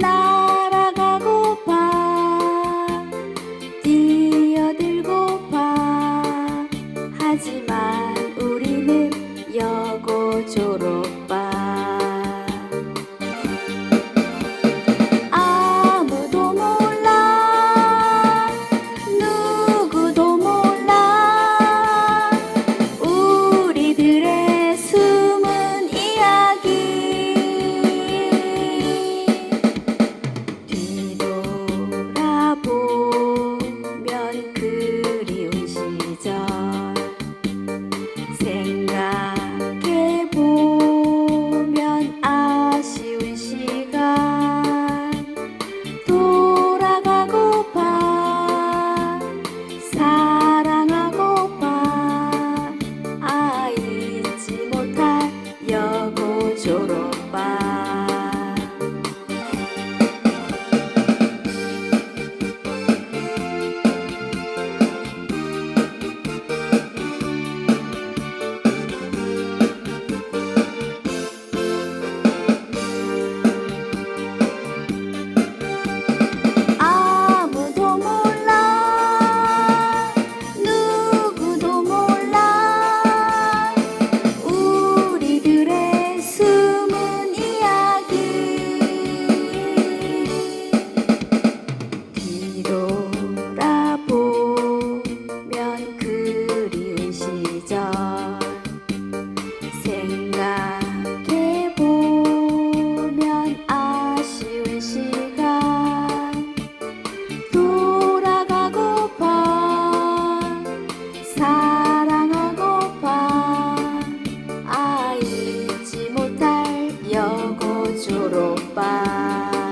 날아가고파. 뛰어들고파. 하지만 우리는 여고졸업 lloró. 돌아보면 그리운 시절 생각해보면 아쉬운 시간 돌아가고파 사랑하고파 아이지 못할 여고 졸업반.